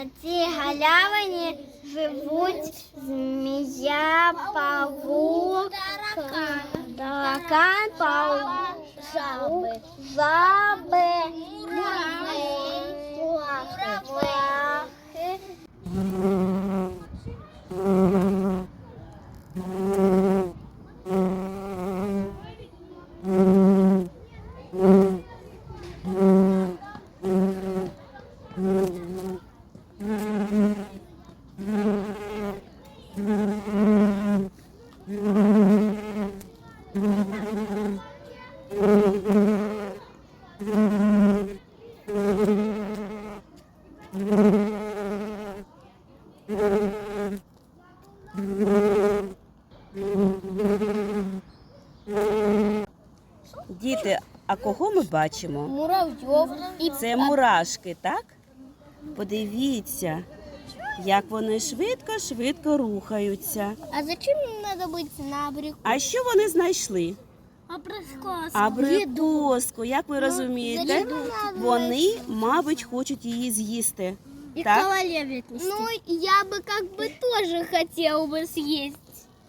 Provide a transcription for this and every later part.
На цій галявині живуть змія, павук, таракан, паук, жаби, жаби, мурахи. Діти, а кого ми бачимо? Муравйов Це мурашки, так? Подивіться, як вони швидко-швидко рухаються. А зачем им надо быть на абрику? А що вони знайшли? Абрикос. Абрикоску, як ви розумієте? зачем надо Вони, мабуть, хочуть її з'їсти. И Так? кавалер Ну, я бы как бы тоже хотел бы съесть.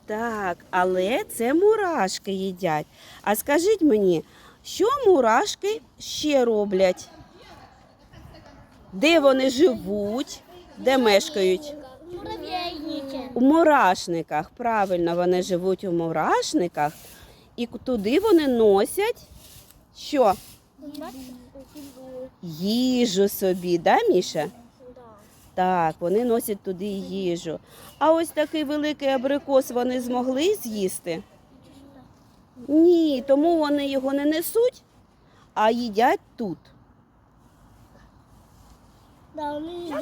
Так, але це мурашки їдять. А скажіть мені, що мурашки ще роблять? Де вони живуть? Де мешкають? У мурашниках. Правильно, вони живуть у мурашниках. І туди вони носять що? Їжу собі, да, Міша? Так, вони носять туди їжу. А ось такий великий абрикос вони змогли з'їсти? Ні, тому вони його не несуть, а їдять тут. Не.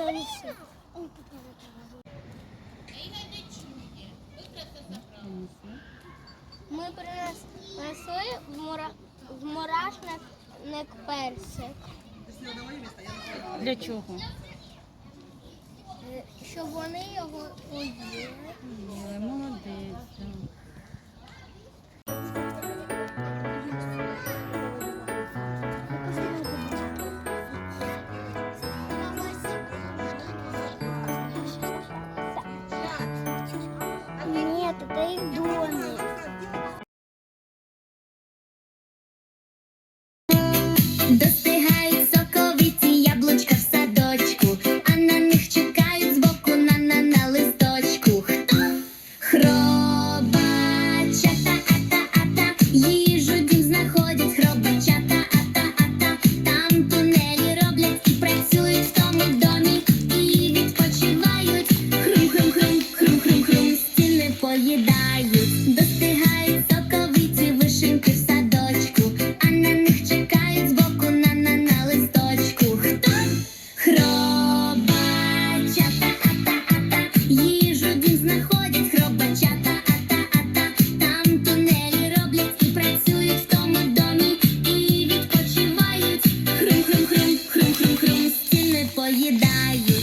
Ми принесли в, мура... в мурашник персик, Для чого? е, щоб вони його поїли. Dusty I